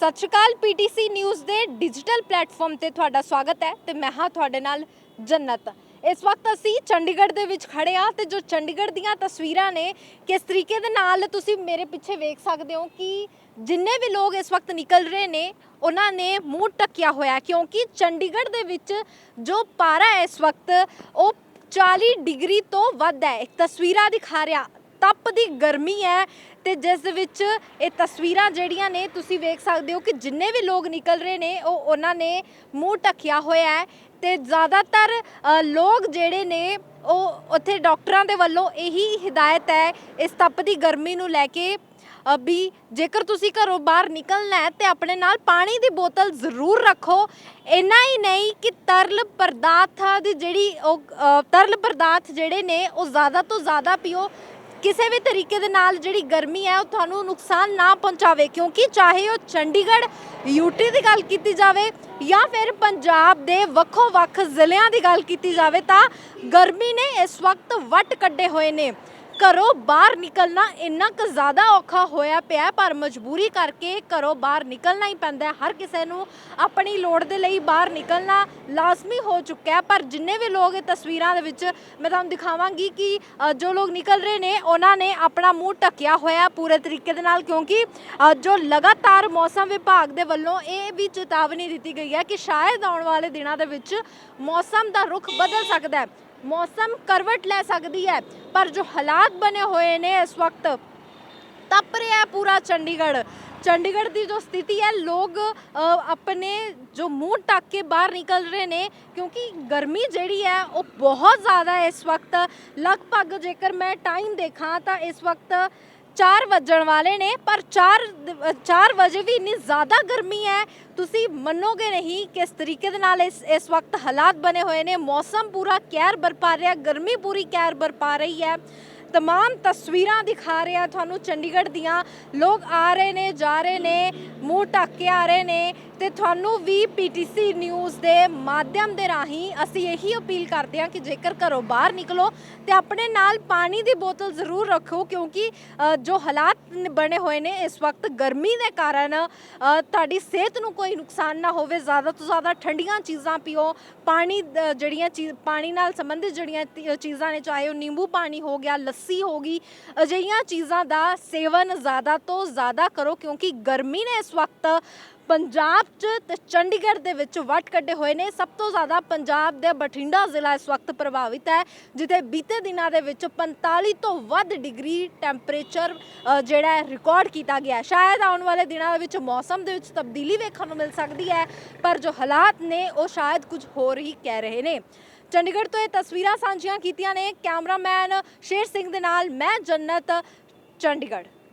ਸਤਿ ਸ਼੍ਰੀ ਅਕਾਲ, ਪੀਟੀਸੀ ਨਿਊਜ਼ ਦੇ ਡਿਜੀਟਲ ਪਲੇਟਫਾਰਮ ਤੇ ਤੁਹਾਡਾ ਸਵਾਗਤ ਹੈ ਤੇ ਮੈਂ ਹਾਂ ਤੁਹਾਡੇ ਨਾਲ ਜੰਨਤ। ਇਸ ਵਕਤ ਅਸੀਂ ਚੰਡੀਗੜ੍ਹ ਦੇ ਵਿੱਚ ਖੜੇ ਆ ਤੇ ਜੋ ਚੰਡੀਗੜ੍ਹ ਦੀਆਂ ਤਸਵੀਰਾਂ ਨੇ, ਕਿਸ ਤਰੀਕੇ ਦੇ ਨਾਲ ਤੁਸੀਂ ਮੇਰੇ ਪਿੱਛੇ ਵੇਖ ਸਕਦੇ ਹੋ ਕਿ ਜਿੰਨੇ ਵੀ ਲੋਕ ਇਸ ਵਕਤ ਨਿਕਲ ਰਹੇ ਨੇ, ਉਹਨਾਂ ਨੇ ਮੂੰਹ ਟੱਕਿਆ ਹੋਇਆ ਕਿਉਂਕਿ ਚੰਡੀਗੜ੍ਹ ਦੇ ਵਿੱਚ ਜੋ ਪਾਰਾ ਹੈ ਇਸ ਵਕਤ, ਉਹ 40 ਡਿਗਰੀ ਤੋਂ ਵੱਧ ਹੈ। ਤਸਵੀਰਾਂ ਦਿਖਾ ਰਿਹਾ ਤਪ ਦੀ ਗਰਮੀ ਹੈ ਤੇ ਜਿਸ ਦੇ ਵਿੱਚ ਇਹ ਤਸਵੀਰਾਂ ਜਿਹੜੀਆਂ ਨੇ ਤੁਸੀਂ ਵੇਖ ਸਕਦੇ ਹੋ ਕਿ ਜਿੰਨੇ ਵੀ ਲੋਕ ਨਿਕਲ ਰਹੇ ਨੇ, ਉਹ ਉਹਨਾਂ ਨੇ ਮੂੰਹ ਢੱਕਿਆ ਹੋਇਆ ਹੈ ਤੇ ਜ਼ਿਆਦਾਤਰ ਲੋਕ ਜਿਹੜੇ ਨੇ, ਉਹ ਉੱਥੇ ਡਾਕਟਰਾਂ ਦੇ ਵੱਲੋਂ ਇਹੀ ਹਦਾਇਤ ਹੈ ਇਸ ਤਪ ਦੀ ਗਰਮੀ ਨੂੰ ਲੈ ਕੇ ਵੀ ਜੇਕਰ ਤੁਸੀਂ ਘਰੋਂ ਬਾਹਰ ਨਿਕਲਣਾ ਹੈ ਤੇ ਆਪਣੇ ਨਾਲ ਪਾਣੀ ਦੀ ਬੋਤਲ ਜ਼ਰੂਰ ਰੱਖੋ। ਇੰਨਾ ਹੀ ਨਹੀਂ ਕਿ ਤਰਲ ਪਦਾਰਥਾਂ ਦੀ ਜਿਹੜੀ ਉਹ ਤਰਲ ਪਦਾਰਥ ਜਿਹੜੇ ਨੇ, ਉਹ ਜ਼ਿਆਦਾ ਤੋਂ ਜ਼ਿਆਦਾ ਪੀਓ। ਕਿਸੇ ਵੀ ਤਰੀਕੇ ਦੇ ਨਾਲ ਜਿਹੜੀ ਗਰਮੀ ਹੈ, ਉਹ ਤੁਹਾਨੂੰ ਨੁਕਸਾਨ ਨਾ ਪਹੁੰਚਾਵੇ। ਕਿਉਂਕਿ ਚਾਹੇ ਉਹ ਚੰਡੀਗੜ੍ਹ ਯੂਟੀ ਦੀ ਗੱਲ ਕੀਤੀ ਜਾਵੇ ਜਾਂ ਫਿਰ ਪੰਜਾਬ ਦੇ ਵੱਖੋ ਵੱਖ ਜ਼ਿਲ੍ਹਿਆਂ ਦੀ ਗੱਲ ਕੀਤੀ ਜਾਵੇ ਤਾਂ ਗਰਮੀ ਨੇ ਇਸ ਵਕਤ ਵੱਟ ਕੱਢੇ ਹੋਏ ਨੇ। ਘਰੋਂ ਬਾਹਰ ਨਿਕਲਣਾ ਇੰਨਾ ਕੁ ਜ਼ਿਆਦਾ ਔਖਾ ਹੋਇਆ ਪਿਆ ਪਰ ਮਜਬੂਰੀ ਕਰਕੇ ਘਰੋਂ ਬਾਹਰ ਨਿਕਲਣਾ ਹੀ ਪੈਂਦਾ ਹਰ ਕਿਸੇ ਨੂੰ ਆਪਣੀ ਲੋੜ ਦੇ ਲਈ ਬਾਹਰ ਨਿਕਲਣਾ ਲਾਜ਼ਮੀ ਹੋ ਚੁੱਕਿਆ ਹੈ ਪਰ ਜਿੰਨੇ ਵੀ ਲੋਕ ਇਹ ਤਸਵੀਰਾਂ ਦੇ ਵਿੱਚ ਮੈਂ ਤੁਹਾਨੂੰ ਦਿਖਾਵਾਂਗੀ ਕਿ ਅ, ਜੋ ਲੋਕ ਨਿਕਲ ਰਹੇ ਨੇ ਉਹਨਾਂ ਨੇ ਆਪਣਾ ਮੂੰਹ ਢੱਕਿਆ ਹੋਇਆ ਹੈ ਪੂਰੇ ਤਰੀਕੇ ਦੇ ਨਾਲ ਕਿਉਂਕਿ ਅ, ਜੋ ਲਗਾਤਾਰ ਮੌਸਮ ਵਿਭਾਗ ਦੇ ਵੱਲੋਂ ਇਹ ਵੀ ਚੇਤਾਵਨੀ ਦਿੱਤੀ ਗਈ ਹੈ ਕਿ ਸ਼ਾਇਦ ਆਉਣ ਵਾਲੇ ਦਿਨਾਂ ਦੇ ਵਿੱਚ ਮੌਸਮ ਦਾ ਰੁਖ ਬਦਲ ਸਕਦਾ ਹੈ। ਮੌਸਮ ਕਰਵਟ ਲੈ ਸਕਦੀ ਹੈ, ਪਰ ਜੋ ਹਾਲਾਤ ਬਣੇ ਹੋਏ ਨੇ ਇਸ ਵਕਤ ਤਪ ਰਿਹਾ ਪੂਰਾ ਚੰਡੀਗੜ੍ਹ। ਚੰਡੀਗੜ੍ਹ ਦੀ ਜੋ ਸਥਿਤੀ ਹੈ, ਲੋਕ ਆਪਣੇ ਜੋ ਮੂੰਹ ਢੱਕ ਕੇ ਬਾਹਰ ਨਿਕਲ ਰਹੇ ਨੇ, ਕਿਉਂਕਿ ਗਰਮੀ ਜਿਹੜੀ ਹੈ, ਉਹ ਬਹੁਤ ਜ਼ਿਆਦਾ ਹੈ ਇਸ ਵਕਤ। ਲਗਭਗ ਜੇਕਰ ਮੈਂ ਟਾਈਮ ਦੇਖਾਂ ਤਾਂ ਇਸ ਵਕਤ 4 ਵੱਜਣ ਵਾਲੇ ਨੇ, ਪਰ 4 4 ਵਜੇ ਵੀ ਇੰਨੀ ਜ਼ਿਆਦਾ ਗਰਮੀ ਹੈ। ਤੁਸੀਂ ਮੰਨੋਗੇ ਨਹੀਂ ਕਿਸ ਤਰੀਕੇ ਦੇ ਨਾਲ ਇਸ ਇਸ ਵਕਤ ਹਾਲਾਤ ਬਣੇ ਹੋਏ ਨੇ। ਮੌਸਮ ਪੂਰਾ ਕਹਿਰ ਬਰਪਾ ਰਿਹਾ, ਗਰਮੀ ਪੂਰੀ ਕਹਿਰ ਬਰਪਾ ਰਹੀ ਹੈ। ਤਮਾਮ ਤਸਵੀਰਾਂ ਦਿਖਾ ਰਿਹਾ ਤੁਹਾਨੂੰ ਚੰਡੀਗੜ੍ਹ ਦੀਆਂ। ਲੋਕ ਆ ਰਹੇ ਨੇ, ਜਾ ਰਹੇ ਨੇ। ਮੂੰਹ ਢੱਕ ਕੇ ਆ ਰਹੇ ਨੇ ਤੇ ਤੁਹਾਨੂੰ ਵੀ ਪੀਟੀਸੀ ਨਿਊਜ਼ ਦੇ ਮਾਧਿਅਮ ਦੇ ਰਾਹੀਂ ਅਸੀਂ ਇਹੀ ਅਪੀਲ ਕਰਦੇ ਹਾਂ ਕਿ ਜੇਕਰ ਘਰੋਂ ਬਾਹਰ ਨਿਕਲੋ ਤੇ ਆਪਣੇ ਨਾਲ ਪਾਣੀ ਦੀ ਬੋਤਲ ਜ਼ਰੂਰ ਰੱਖੋ, ਕਿਉਂਕਿ ਜੋ ਹਾਲਾਤ ਬਣੇ ਹੋਏ ਨੇ ਇਸ ਵਕਤ ਗਰਮੀ ਦੇ ਕਾਰਨ ਤੁਹਾਡੀ ਸਿਹਤ ਨੂੰ ਕੋਈ ਨੁਕਸਾਨ ਨਾ ਹੋਵੇ, ਜ਼ਿਆਦਾ ਤੋਂ ਜ਼ਿਆਦਾ ਠੰਡੀਆਂ ਚੀਜ਼ਾਂ ਪੀਓ, ਪਾਣੀ ਜਿਹੜੀਆਂ ਚੀਜ਼ ਪਾਣੀ ਨਾਲ ਸੰਬੰਧਿਤ ਜਿਹੜੀਆਂ ਚੀਜ਼ਾਂ ਨੇ, ਚਾਹੇ ਉਹ ਨਿੰਬੂ ਪਾਣੀ ਹੋ ਗਿਆ, ਲੱਸੀ ਹੋ ਗਈ, ਅਜਿਹੀਆਂ ਚੀਜ਼ਾਂ ਦਾ ਸੇਵਨ ਜ਼ਿਆਦਾ ਤੋਂ ਜ਼ਿਆਦਾ ਕਰੋ, ਕਿਉਂਕਿ ਗਰਮੀ ਨੇ ਇਸ ਵਕਤ ਪੰਜਾਬ 'ਚ ਤੇ ਚੰਡੀਗੜ੍ਹ ਦੇ ਵਿੱਚ ਵੱਟ ਕੱਢੇ ਹੋਏ ਨੇ। ਸਭ ਤੋਂ ਜ਼ਿਆਦਾ ਪੰਜਾਬ ਦੇ ਬਠਿੰਡਾ ਜ਼ਿਲ੍ਹਾ ਇਸ ਵਕਤ ਪ੍ਰਭਾਵਿਤ ਹੈ, ਜਿੱਥੇ ਬੀਤੇ ਦਿਨਾਂ ਦੇ ਵਿੱਚ 45 ਤੋਂ ਵੱਧ ਡਿਗਰੀ ਟੈਂਪਰੇਚਰ ਜਿਹੜਾ ਹੈ, ਰਿਕਾਰਡ ਕੀਤਾ ਗਿਆ। ਸ਼ਾਇਦ ਆਉਣ ਵਾਲੇ ਦਿਨਾਂ ਦੇ ਵਿੱਚ ਮੌਸਮ ਦੇ ਵਿੱਚ ਤਬਦੀਲੀ ਵੇਖਣ ਨੂੰ ਮਿਲ ਸਕਦੀ ਹੈ, ਪਰ ਜੋ ਹਾਲਾਤ ਨੇ, ਉਹ ਸ਼ਾਇਦ ਕੁਝ ਹੋਰ ਹੀ ਕਹਿ ਰਹੇ ਨੇ। ਚੰਡੀਗੜ੍ਹ ਤੋਂ ਇਹ ਤਸਵੀਰਾਂ ਸਾਂਝੀਆਂ ਕੀਤੀਆਂ ਨੇ ਕੈਮਰਾਮੈਨ ਸ਼ੇਰ ਸਿੰਘ ਦੇ ਨਾਲ, ਮੈਂ ਜੰਨਤ, ਚੰਡੀਗੜ੍ਹ।